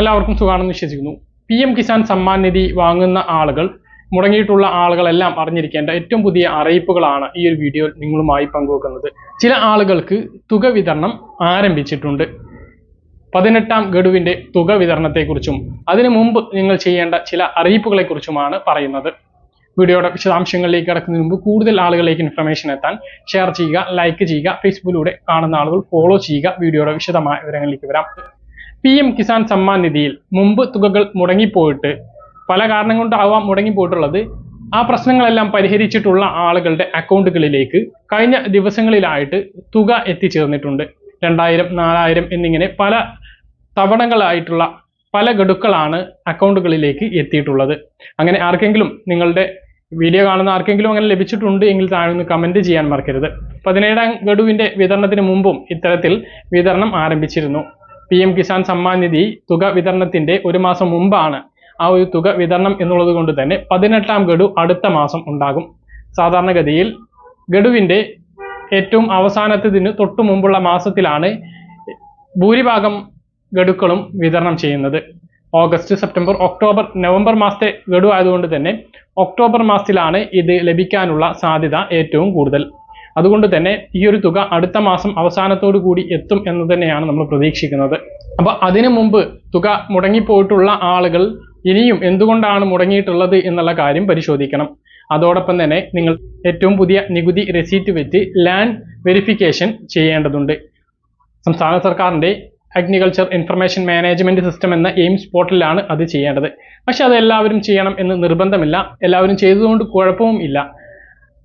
എല്ലാവർക്കും സുഖമാണെന്ന് വിശ്വസിക്കുന്നു. പി എം കിസാൻ സമ്മാൻ നിധി വാങ്ങുന്ന ആളുകൾ മുടങ്ങിയിട്ടുള്ള ആളുകളെല്ലാം അറിഞ്ഞിരിക്കേണ്ട ഏറ്റവും പുതിയ അറിയിപ്പുകളാണ് ഈ ഒരു വീഡിയോയിൽ നിങ്ങളുമായി പങ്കുവെക്കുന്നത്. ചില ആളുകൾക്ക് തുക വിതരണം ആരംഭിച്ചിട്ടുണ്ട്. പതിനെട്ടാം ഗഡുവിന്റെ തുക വിതരണത്തെക്കുറിച്ചും അതിനു മുമ്പ് നിങ്ങൾ ചെയ്യേണ്ട ചില അറിയിപ്പുകളെക്കുറിച്ചുമാണ് പറയുന്നത്. വീഡിയോയുടെ വിശദാംശങ്ങളിലേക്ക് കടക്കുന്നതിന് മുമ്പ് കൂടുതൽ ആളുകളിലേക്ക് ഇൻഫർമേഷൻ എത്താൻ ഷെയർ ചെയ്യുക ലൈക്ക് ചെയ്യുക ഫേസ്ബുക്കിലൂടെ കാണുന്ന ആളുകൾ ഫോളോ ചെയ്യുക വീഡിയോയുടെ വിശദമായ വിവരങ്ങളിലേക്ക് വരാം. പി എം കിസാൻ സമ്മാൻ നിധിയിൽ മുമ്പ് തുകകൾ മുടങ്ങിപ്പോയിട്ട് പല കാരണം കൊണ്ടാവാം മുടങ്ങിപ്പോയിട്ടുള്ളത്. ആ പ്രശ്നങ്ങളെല്ലാം പരിഹരിച്ചിട്ടുള്ള ആളുകളുടെ അക്കൗണ്ടുകളിലേക്ക് കഴിഞ്ഞ ദിവസങ്ങളിലായിട്ട് തുക എത്തിച്ചേർന്നിട്ടുണ്ട്. രണ്ടായിരം നാലായിരം എന്നിങ്ങനെ പല തവണകളായിട്ടുള്ള പല ഗഡുക്കളാണ് അക്കൗണ്ടുകളിലേക്ക് എത്തിയിട്ടുള്ളത്. അങ്ങനെ ആർക്കെങ്കിലും നിങ്ങളുടെ വീഡിയോ കാണുന്ന ആർക്കെങ്കിലും അങ്ങനെ ലഭിച്ചിട്ടുണ്ട് എങ്കിൽ താഴെ ഒന്ന് കമന്റ് ചെയ്യാൻ മറക്കരുത്. പതിനേഴാം ഗഡുവിന്റെ വിതരണത്തിന് മുമ്പും ഇത്തരത്തിൽ വിതരണം ആരംഭിച്ചിരുന്നു. പി എം കിസാൻ സമ്മാൻ നിധി തുക വിതരണത്തിന്റെ ഒരു മാസം മുമ്പാണ് ആ ഒരു തുക വിതരണം എന്നുള്ളത് കൊണ്ട് തന്നെ പതിനെട്ടാം ഗഡു അടുത്ത മാസം ഉണ്ടാകും. സാധാരണഗതിയിൽ ഗഡുവിന്റെ ഏറ്റവും അവസാനത്തതിന് തൊട്ടു മുമ്പുള്ള മാസത്തിലാണ് ഭൂരിഭാഗം ഗഡുക്കളും വിതരണം ചെയ്യുന്നത്. ഓഗസ്റ്റ് സെപ്റ്റംബർ ഒക്ടോബർ നവംബർ മാസത്തെ ഗഡു ആയതുകൊണ്ട് തന്നെ ഒക്ടോബർ മാസത്തിലാണ് ഇത് ലഭിക്കാനുള്ള സാധ്യത ഏറ്റവും കൂടുതൽ. അതുകൊണ്ട് തന്നെ ഈ ഒരു തുക അടുത്ത മാസം അവസാനത്തോടു കൂടി എത്തും എന്ന് തന്നെയാണ് നമ്മൾ പ്രതീക്ഷിക്കുന്നത്. അപ്പൊ അതിനു മുമ്പ് തുക മുടങ്ങിപ്പോയിട്ടുള്ള ആളുകൾ ഇനിയും എന്തുകൊണ്ടാണ് മുടങ്ങിയിട്ടുള്ളത് എന്നുള്ള കാര്യം പരിശോധിക്കണം. അതോടൊപ്പം തന്നെ നിങ്ങൾ ഏറ്റവും പുതിയ നികുതി റെസീറ്റ് വെച്ച് ലാൻഡ് വെരിഫിക്കേഷൻ ചെയ്യേണ്ടതുണ്ട്. സംസ്ഥാന സർക്കാരിന്റെ അഗ്രികൾച്ചർ ഇൻഫർമേഷൻ മാനേജ്മെന്റ് സിസ്റ്റം എന്ന എയിംസ് പോർട്ടലിലാണ് അത് ചെയ്യേണ്ടത്. പക്ഷെ അത് എല്ലാവരും ചെയ്യണം എന്ന് നിർബന്ധമില്ല. എല്ലാവരും ചെയ്തതുകൊണ്ട് കുഴപ്പവും ഇല്ല.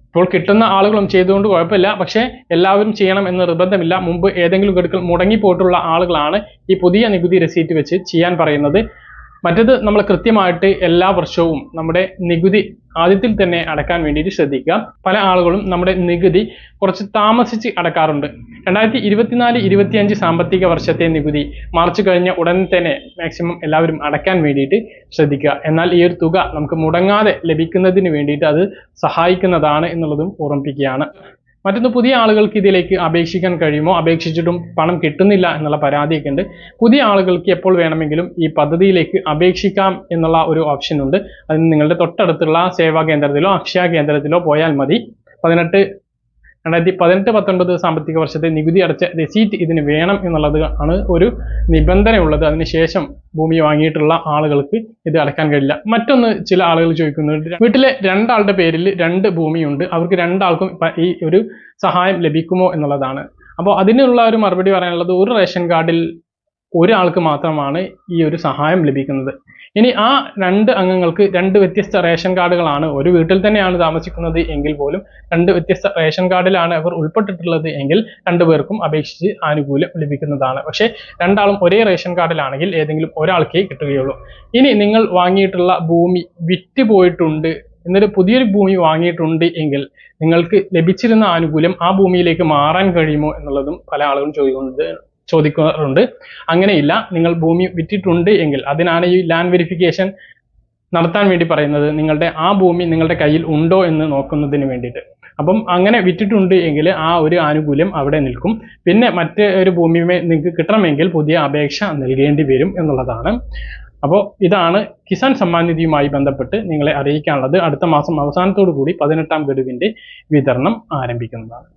ഇപ്പോൾ കിട്ടുന്ന ആളുകളും ചെയ്തുകൊണ്ട് കുഴപ്പമില്ല. പക്ഷേ എല്ലാവരും ചെയ്യണം എന്ന് നിർബന്ധമില്ല. മുമ്പ് ഏതെങ്കിലും ഗഡുക്കൾ മുടങ്ങിപ്പോയിട്ടുള്ള ആളുകളാണ് ഈ പുതിയ നികുതി രസീറ്റ് വെച്ച് ചെയ്യാൻ പറയുന്നത്. മറ്റത് നമ്മൾ കൃത്യമായിട്ട് എല്ലാ വർഷവും നമ്മുടെ നികുതി ആദ്യത്തിൽ തന്നെ അടക്കാൻ വേണ്ടിയിട്ട് ശ്രദ്ധിക്കുക. പല ആളുകളും നമ്മുടെ നികുതി കുറച്ച് താമസിച്ച് അടക്കാറുണ്ട്. രണ്ടായിരത്തി ഇരുപത്തിനാല് ഇരുപത്തിയഞ്ച് സാമ്പത്തിക വർഷത്തെ നികുതി മാർച്ച് കഴിഞ്ഞ ഉടൻ തന്നെ മാക്സിമം എല്ലാവരും അടയ്ക്കാൻ വേണ്ടിയിട്ട് ശ്രദ്ധിക്കുക. എന്നാൽ ഈ ഒരു തുക നമുക്ക് മുടങ്ങാതെ ലഭിക്കുന്നതിന് വേണ്ടിയിട്ട് അത് സഹായിക്കുന്നതാണ് എന്നുള്ളതും ഓർമ്മിപ്പിക്കുകയാണ്. മറ്റൊന്ന് പുതിയ ആളുകൾക്ക് ഇതിലേക്ക് അപേക്ഷിക്കാൻ കഴിയുമോ? അപേക്ഷിച്ചിട്ടും പണം കിട്ടുന്നില്ല എന്നുള്ള പരാതിയൊക്കെ ഉണ്ട്. പുതിയ ആളുകൾക്ക് എപ്പോൾ വേണമെങ്കിലും ഈ പദ്ധതിയിലേക്ക് അപേക്ഷിക്കാം എന്നുള്ള ഒരു ഓപ്ഷൻ ഉണ്ട്. അതിന് നിങ്ങളുടെ തൊട്ടടുത്തുള്ള സേവാ കേന്ദ്രത്തിലോ അക്ഷയ കേന്ദ്രത്തിലോ പോയാൽ മതി. പതിനെട്ട് രണ്ടായിരത്തി പതിനെട്ട് പത്തൊൻപത് സാമ്പത്തിക വർഷത്തെ നികുതി അടച്ച രസീറ്റ് ഇതിന് വേണം എന്നുള്ളത് ആണ് ഒരു നിബന്ധനയുള്ളത്. അതിനുശേഷം ഭൂമി വാങ്ങിയിട്ടുള്ള ആളുകൾക്ക് ഇത് അടക്കാൻ കഴിയില്ല. മറ്റൊന്ന് ചില ആളുകൾ ചോദിക്കുന്നുണ്ട്. വീട്ടിലെ രണ്ടാളുടെ പേരിൽ രണ്ട് ഭൂമിയുണ്ട്. അവർക്ക് രണ്ടാൾക്കും ഈ ഒരു സഹായം ലഭിക്കുമോ എന്നുള്ളതാണ്. അപ്പോൾ അതിനുള്ള ഒരു മറുപടി പറയാനുള്ളത് ഒരു റേഷൻ കാർഡിൽ ഒരാൾക്ക് മാത്രമാണ് ഈ ഒരു സഹായം ലഭിക്കുന്നത്. ഇനി ആ രണ്ട് അംഗങ്ങൾക്ക് രണ്ട് വ്യത്യസ്ത റേഷൻ കാർഡുകളാണ് ഒരു വീട്ടിൽ തന്നെയാണ് താമസിക്കുന്നത് എങ്കിൽ പോലും രണ്ട് വ്യത്യസ്ത റേഷൻ കാർഡിലാണ് അവർ ഉൾപ്പെട്ടിട്ടുള്ളത് എങ്കിൽ രണ്ടുപേർക്കും അപേക്ഷിച്ച് ആനുകൂല്യം ലഭിക്കുന്നതാണ്. പക്ഷേ രണ്ടാളും ഒരേ റേഷൻ കാർഡിലാണെങ്കിൽ ഏതെങ്കിലും ഒരാൾക്കേ കിട്ടുകയുള്ളൂ. ഇനി നിങ്ങൾ വാങ്ങിയിട്ടുള്ള ഭൂമി വിറ്റ് പോയിട്ടുണ്ട് എന്നൊരു പുതിയൊരു ഭൂമി വാങ്ങിയിട്ടുണ്ട് എങ്കിൽ നിങ്ങൾക്ക് ലഭിച്ചിരുന്ന ആനുകൂല്യം ആ ഭൂമിയിലേക്ക് മാറാൻ കഴിയുമോ എന്നുള്ളതും പല ആളുകളും ചോദിക്കുന്നത് ചോദിക്കാറുണ്ട്. അങ്ങനെയില്ല. നിങ്ങൾ ഭൂമി വിറ്റിട്ടുണ്ട് എങ്കിൽ അതിനാണ് ഈ ലാൻഡ് വെരിഫിക്കേഷൻ നടത്താൻ വേണ്ടി പറയുന്നത്. നിങ്ങളുടെ ആ ഭൂമി നിങ്ങളുടെ കയ്യിൽ ഉണ്ടോ എന്ന് നോക്കുന്നതിന് വേണ്ടിയിട്ട്. അപ്പം അങ്ങനെ വിറ്റിട്ടുണ്ട് എങ്കിൽ ആ ഒരു ആനുകൂല്യം അവിടെ നിൽക്കും. പിന്നെ മറ്റ് ഒരു ഭൂമി നിങ്ങൾക്ക് കിട്ടണമെങ്കിൽ പുതിയ അപേക്ഷ നൽകേണ്ടി വരും എന്നുള്ളതാണ്. അപ്പോൾ ഇതാണ് കിസാൻ സമ്മാൻ നിധിയുമായി ബന്ധപ്പെട്ട് നിങ്ങളെ അറിയിക്കാനുള്ളത്. അടുത്ത മാസം അവസാനത്തോടു കൂടി പതിനെട്ടാം ഗഡുവിന്റെ വിതരണം ആരംഭിക്കുന്നതാണ്.